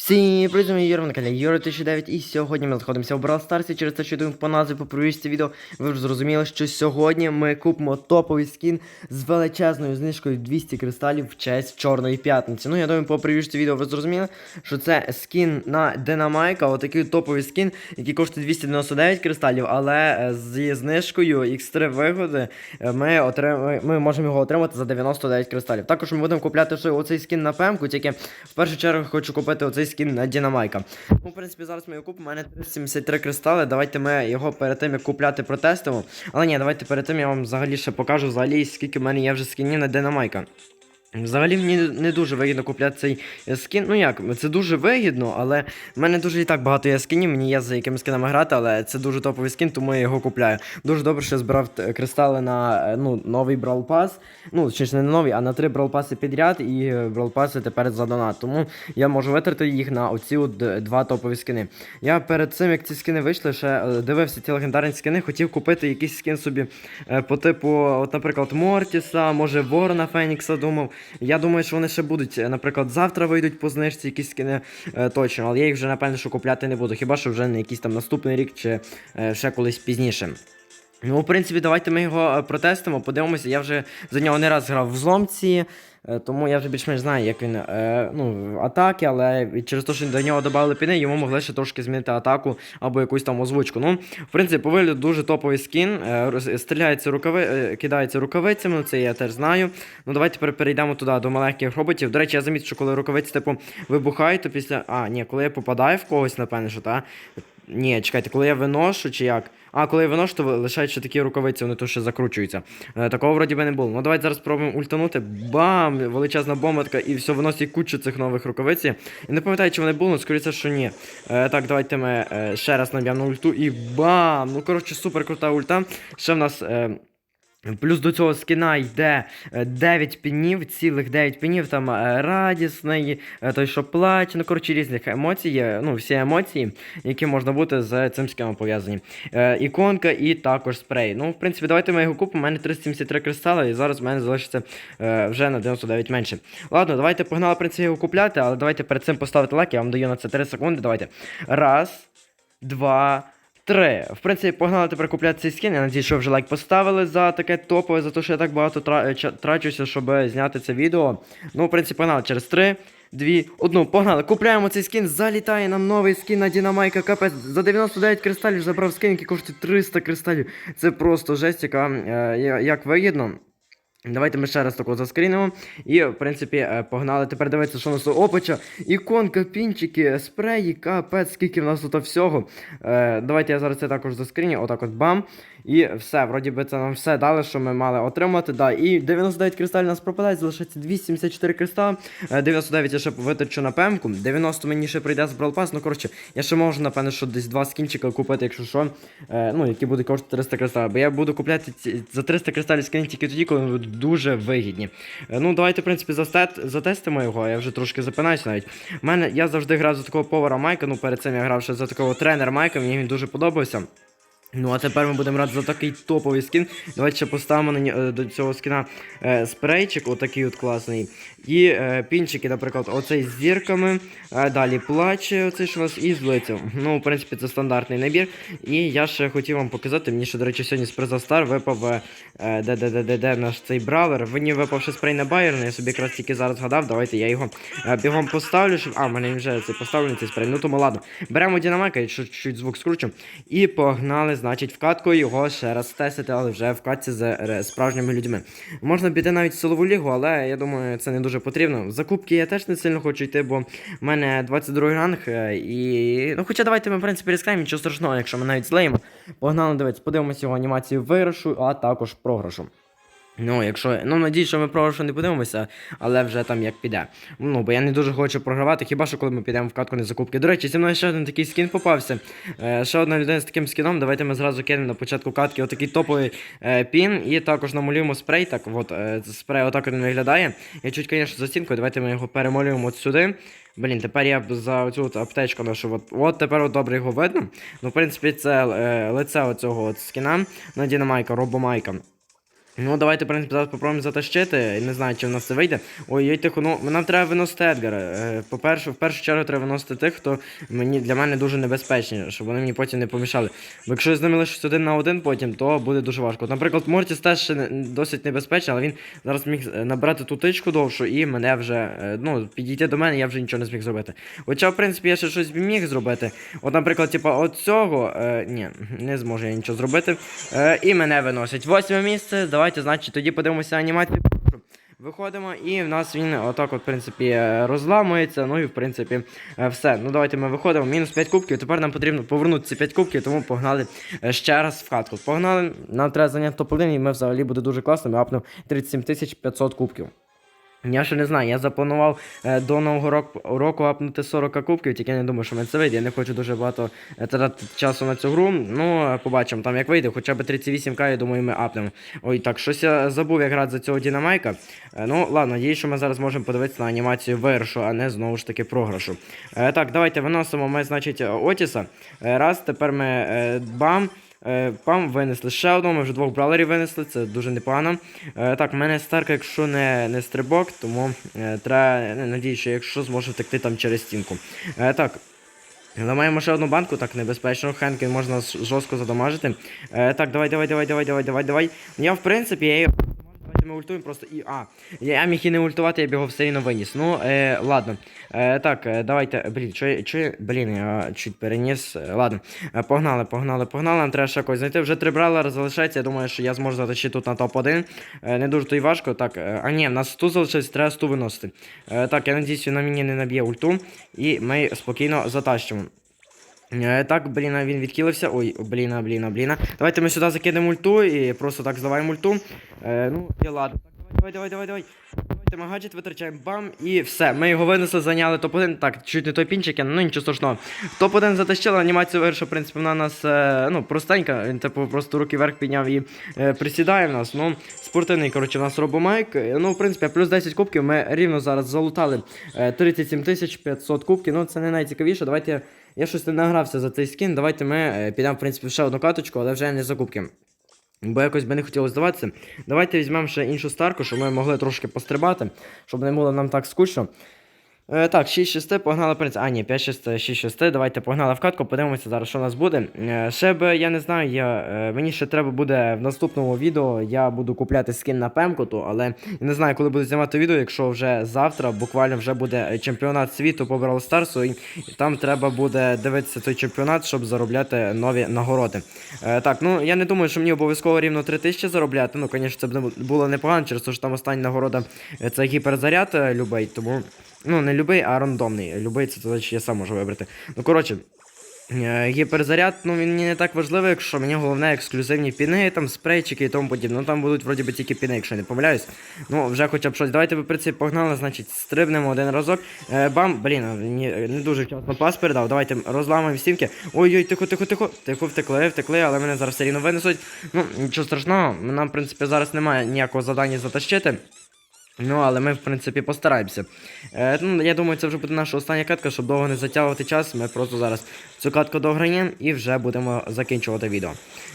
Всім мої Юра на каналі Юра 1009 і сьогодні ми знаходимося в Brawl Stars через те, що йдемо по назві по провісті відео. Ви вже зрозуміли, що сьогодні ми купимо топовий скін з величезною знижкою 200 кристалів в честь Чорної п'ятниці. Ну, я думаю, по провісті відео ви зрозуміли, що це скін на Динамайка, отакий топовий скін, який коштує 299 кристалів, але е, зі знижкою X3 вигоди е, ми, отрим... ми можемо його отримати за 99 кристалів. Також ми будемо купляти оцей скін на пемку, тільки в першу чергу хочу купити оцей скін на Дінамайка. Ну, в принципі, зараз ми його купимо. У мене 373 кристали. Давайте ми його перед тим, як купляти, протестимо. Але ні, давайте перед тим я вам взагалі ще покажу взагалі, скільки в мене є вже скінів на Динамайка. Взагалі мені не дуже вигідно купляти цей е, скін. Ну як, це дуже вигідно, але в мене дуже і так багато є скінів, мені є за якими скінами грати, але це дуже топовий скін, тому я його купляю. Дуже добре, що я збирав е, кристали на е, ну, новий Brawl Pass. Ну, чи ж не на новий, а на три Brawl Pass підряд, і Brawl Pass тепер за донат. Тому я можу витратити їх на оці от два топові скини. Я перед цим, як ці скини вийшли, ще дивився ці легендарні скини, хотів купити якийсь скін собі по типу, от, наприклад, Мортіса, може Ворона Фенікса думав. Я думаю, що вони ще будуть, е, наприклад, завтра вийдуть по знижці якісь скини е, точно, але я їх вже напевно що купляти не буду. Хіба що вже на якийсь там наступний рік чи е, ще колись пізніше. Ну, в принципі, давайте ми його е, протестимо, подивимося. Я вже за нього не раз грав в зломці, е, тому я вже більш-менш знаю, як він е, ну, атаки, але через те, що до нього додали піни, йому могли ще трошки змінити атаку або якусь там озвучку. Ну, в принципі, по вигляду дуже топовий скін. е, Стріляється рукави, е, кидається рукавицями, ну, це я теж знаю. Ну, давайте тепер перейдемо туди до маленьких роботів. До речі, я замітив, що коли рукавиці, типу, вибухають, то після. А, ні, коли я попадаю в когось, напевне, що та. Ні, чекайте, коли я виношу чи як? А, коли я виношу, то лишають ще такі рукавиці, вони то ще закручуються. Е, такого вроді би не було. Ну давайте зараз спробуємо ультанути. Бам! Величезна бомбатка і все виносить кучу цих нових рукавиць. І не пам'ятаю, чи вони були, але скоріше, що ні. Е, так, давайте ми е, ще раз наб'ємо на ульту і бам! Ну, коротше, супер крута ульта. Ще в нас. Е, Плюс до цього скіна йде е, 9 пінів, цілих 9 пінів, там е, радісний, е, той, що плаче, ну коротше різних емоцій, є, ну всі емоції, які можна бути з цим скіном пов'язані. Е, іконка і також спрей. Ну, в принципі, давайте ми його купимо. У мене 373 кристали, і зараз в мене залишиться е, вже на 99 менше. Ладно, давайте погнали в принципі його купляти, але давайте перед цим поставити лайк, я вам даю на це 3 секунди. Давайте. Раз, два. Три. В принципі, погнали тепер купляти цей скін. Я надію, що вже лайк поставили за таке топове, за те, що я так багато трачуся, щоб зняти це відео. Ну, в принципі, погнали через три, дві, одну. Погнали. Купляємо цей скін. Залітає нам новий скін на Дінамайка. Капець. За 99 кристалів забрав скін, який коштує 300 кристалів. Це просто жесть, яка е, як вигідно. Давайте ми ще раз такого заскрінимо. І, в принципі, е, погнали. Тепер дивитися, що у нас у опича. Іконка, пінчики, спреї, капець, скільки в нас тут всього. Е, давайте я зараз це також заскріню. Отак от бам. І все, вроді би це нам все дали, що ми мали отримати. Да. І 99 кристалів нас пропадає, залишається 274 кристали. Е, 99 я ще витрачу на пемку. 90 мені ще прийде з Pass. Ну, коротше, я ще можу, напевно, що десь два скінчика купити, якщо що. Е, ну, які будуть коштувати 300 кристалів. Бо я буду купляти за 300 кристалів скін тільки тоді, коли вони будуть дуже вигідні. Е, ну, давайте, в принципі, затестимо його. Я вже трошки запинаюся навіть. У мене я завжди грав за такого повара Майка. Ну, перед цим я грав ще за такого тренера Майка, мені він дуже подобався. Ну, а тепер ми будемо грати за такий топовий скін. Давайте ще поставимо на, е, до цього скіна е, спрейчик, отакий от класний. І е, пінчики, наприклад, оцей з зірками. Е, далі плаче, оцей що у нас і з лицем. Ну, в принципі, це стандартний набір. І я ще хотів вам показати, мені ще, до речі, сьогодні з приза Стар випав е, де, де, де, де, де наш цей бравер. Мені випав ще спрей на Байерна, я собі якраз тільки зараз згадав. Давайте я його е, бігом поставлю. Щоб... А, в мене вже цей поставлений цей спрей. Ну тому ладно. Беремо динамайка, я чуть-чуть звук скручу. І погнали, значить, вкатку його ще раз тестити, але вже в катці з е, справжніми людьми. Можна піти навіть в силову лігу, але я думаю, це не дуже потрібно. В закупки я теж не сильно хочу йти, бо в мене 22 ранг. е, І. Ну, хоча давайте ми, в принципі, рискаємо, нічого страшного, якщо ми навіть злеємо. Погнали, дивіться, подивимося його анімацію виграшу, а також програшу. Ну, якщо. Ну, надію, що ми програшу не подивимося, але вже там як піде. Ну, бо я не дуже хочу програвати, хіба що коли ми підемо в катку на закупки. До речі, зі мною ще один такий скін попався. Е, ще одна людина з таким скіном. Давайте ми зразу кинемо на початку катки отакий топовий е, пін. І також намалюємо спрей. Так, от, е, спрей отак він виглядає. Я чуть, звісно, за стінкою. Давайте ми його перемалюємо от сюди. Блін, тепер я за оцю от аптечку ношу. От, от тепер от добре його видно. Ну, в принципі, це е, лице оцього от скіна на Дінамайка, Робомайка. Ну, давайте, в принципі, зараз попробуємо затащити. Не знаю, чи в нас це вийде. Ой, ой, тихо, ну нам треба виносити Едгара. Е, По-перше, в першу чергу треба виносити тих, хто мені для мене дуже небезпечні, щоб вони мені потім не помішали. Бо якщо я з ними лишусь один на один потім, то буде дуже важко. Наприклад, Мортіс теж ще досить небезпечний, але він зараз міг е, набрати ту тичку довшу і мене вже, е, ну, підійти до мене, я вже нічого не зміг зробити. Хоча, в принципі, я ще щось міг зробити. От, наприклад, типа, от цього, е, ні, не зможу я нічого зробити. Е, і мене виносять. Восьме місце. Давайте, значить, тоді подивимося анімацію. Виходимо, і в нас він отак, от, в принципі, е, розламується. Ну і в принципі, е, все. Ну давайте ми виходимо. Мінус 5 кубків. Тепер нам потрібно повернути ці 5 кубків, тому погнали е, ще раз в хатку. Погнали. Нам треба зайняти топ-1, і ми взагалі буде дуже класно. Ми апнемо 37 500 кубків. Я ще не знаю, я запланував е, до нового року, року апнути 40 кубків, тільки я не думаю, що мене це вийде. Я не хочу дуже багато е, тратити часу на цю гру. Ну, е, побачимо, там як вийде, хоча б 38к, я думаю, ми апнемо. Ой, так, щось я забув, як грати за цього Дінамайка. Е, ну, ладно, надіюсь, що ми зараз можемо подивитися на анімацію виграшу, а не знову ж таки програшу. Е, так, давайте виносимо ми, значить, Отіса. Е, раз, тепер ми е, бам. Е, Пам винесли ще одного, ми вже двох бралерів винесли, це дуже непогано. Е, так, в мене старка, якщо не, не стрибок, тому е, треба, не, надіюсь, що якщо зможу втекти там через стінку. Так. так. Ламаємо ще одну банку, так небезпечно. Хенкін можна жорстко задамажити. Так, давай, давай, давай, давай, давай, давай, давай. Я, в принципі, я ми ультуємо просто і. А, я міг і не ультувати, я б його все рівно виніс. Ну, е, ладно. Е, так, е, давайте. Блін, що, я- блін, я чуть переніс. Е, ладно. Е, Погнали, погнали, погнали. Нам треба ще когось знайти. Вже три бралера залишається. Я думаю, що я зможу затащити тут на топ-1. Е, Не дуже то й важко. Так, е, а ні, в нас 100 залишилось, треба 100 виносити. Е, Так, я надіюсь, він на мені не наб'є ульту. І ми спокійно затащимо. Е, Так, блін, він відкилився. Ой, бліна, бліна, бліна. Давайте ми сюди закинемо ульту і просто так здаваємо ульту. Е, ну, і ладно. Давай, давай, давай, давай. Давайте ми гаджет витрачаємо бам і все. Ми його винесли, зайняли топ-1. Так, чуть не той пінчик, ну нічого страшного. Топ-1 затащили, анімацію вирішив, в принципі, вона нас е, ну, простенька. Він типу просто руки вверх підняв і е, присідає в нас. Ну, спортивний, коротше, у нас робомайк. Ну, в принципі, плюс 10 кубків. Ми рівно зараз залутали е, 37 500 кубків. Ну, це не найцікавіше. Давайте. Я- щось не награвся за цей скін. Давайте ми е, підемо, в принципі, ще одну каточку, але вже не закупки. Бо якось би не хотілося здаватися. Давайте візьмемо ще іншу старку, щоб ми могли трошки пострибати, щоб не було нам так скучно. Е, так, 6-6, погнали, в принципі. А, ні, 5-6, 6-6. Давайте погнали в катку, подивимося зараз, що у нас буде. Е, ще б, я не знаю, я, е, мені ще треба буде в наступному відео. Я буду купляти скін на пемкоту, але не знаю, коли буду знімати відео, якщо вже завтра буквально вже буде чемпіонат світу по Brawl Старсу, і там треба буде дивитися той чемпіонат, щоб заробляти нові нагороди. Так, ну я не думаю, що мені обов'язково рівно 3000 заробляти. Ну, звісно, це б було непогано, через те, що там остання нагорода це гіперзаряд любий, тому. Ну, не любий, а рандомний. Любий це значить я сам можу вибрати. Ну, коротше. е, Гіперзаряд, ну він не так важливий, якщо мені головне ексклюзивні піни, там спрейчики і тому подібне. Ну там будуть вроді би тільки піни, якщо я не помиляюсь. Ну, вже хоча б щось. Давайте ви при цій погнали, значить, стрибнемо один разок. Е, бам, блін, не, не дуже вчасно пас передав. Давайте розламаємо стінки. Ой-ой, тихо, тихо, тихо. Тихо, втекли, втекли, але мене зараз все рівно винесуть. Ну, нічого страшного, нам, в принципі, зараз немає ніякого завдання затащити. Ну, але ми, в принципі, постараємося. Е, ну, я думаю, це вже буде наша остання катка, щоб довго не затягувати час. Ми просто зараз цю катку дограємо і вже будемо закінчувати відео.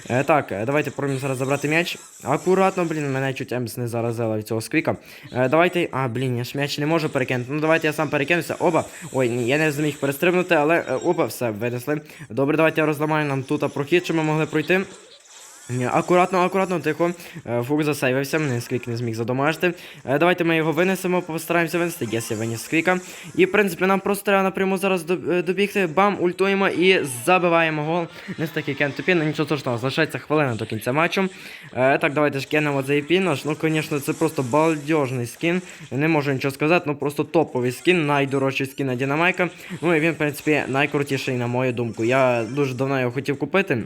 Е, так, е, давайте пробуємо зараз забрати м'яч. Акуратно, блін, мене чуть Емс не заразила від цього сквіка. Е, давайте. А, блін, я ж м'яч не можу перекинути. Ну давайте я сам перекинуся. Оба. Ой, ні, я не зміг перестрибнути, але е, опа, все, винесли. Добре, давайте я розламаю нам тут прохід, щоб ми могли пройти. Акуратно, акуратно, тихо. Е, Фук засейвився, не сквік не зміг задомажити. Е, Давайте ми його винесемо, постараємося винести. Єс, я виніс сквіка. І в принципі нам просто треба напряму зараз е, добігти. Бам, ультуємо і забиваємо гол. Не з такий кент тупін, нічого страшного, залишається хвилина до кінця матчу. Так, давайте ж кинемо цей пін наш. Ну, звісно, це просто балдежний скін. Не можу нічого сказати, ну просто топовий скін, найдорожчий скін на Дінамайка. Ну і він, в принципі, найкрутіший, на мою думку. Я дуже давно його хотів купити.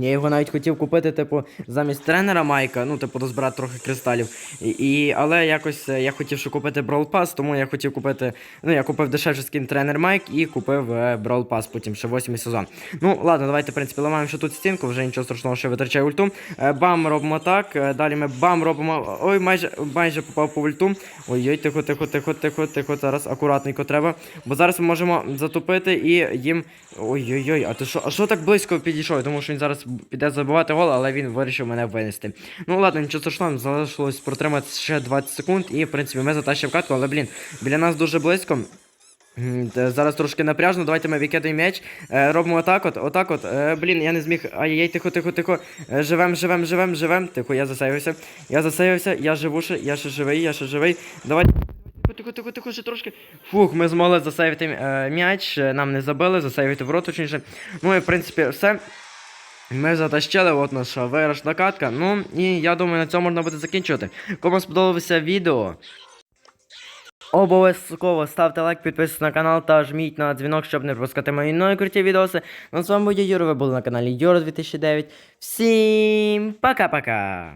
Я його навіть хотів купити, типу, замість тренера Майка, ну, типу, дозбирати трохи кристалів. І, і, але якось е, я хотів ще купити Brawl Pass, тому я хотів купити. Ну, я купив дешевший скін тренер Майк і купив е, Brawl Pass потім ще восьмий сезон. Ну, ладно, давайте, в принципі, ламаємо ще тут стінку, вже нічого страшного, що витрачаю ульту. Е, бам, робимо так. е, Далі ми бам робимо. Ой, майже майже попав по ульту. Ой-ой, тихо, тихо, тихо, тихо, тихо. Зараз акуратненько треба. Бо зараз ми можемо затупити і їм. Ой-ой-ой, а ти що? А що так близько підійшов? Я що він зараз піде забивати гол, але він вирішив мене винести. Ну ладно, нічого страшного, залишилось протримати ще 20 секунд, і в принципі ми затащимо катку, але блін, біля нас дуже близько. Зараз трошки напряжно, давайте ми викидаємо м'яч. Е, робимо отак от, отак от. Е, блін, я не зміг. Ай-яй, тихо, тихо, тихо. Е, живем, живем, живем, живем. Тихо, я засейвився. Я засейвився, я живу ще, я ще живий, я ще живий. Давай. Тихо, тихо, тихо, ще трошки. Фух, ми змогли засейвити м'яч, нам не забили, засейвити ворот, точніше. Ну і в принципі все. Ми затащили, от наша виграшна катка. Ну і я думаю, на цьому можна буде закінчувати. Кому сподобалося відео, Обов'язково ставте лайк, підписуйтесь на канал та жміть на дзвінок, щоб не пропускати мої нові круті відоси. Ну, з вами був я Юра, ви були на каналі Юра 2009. Всім пока-пока!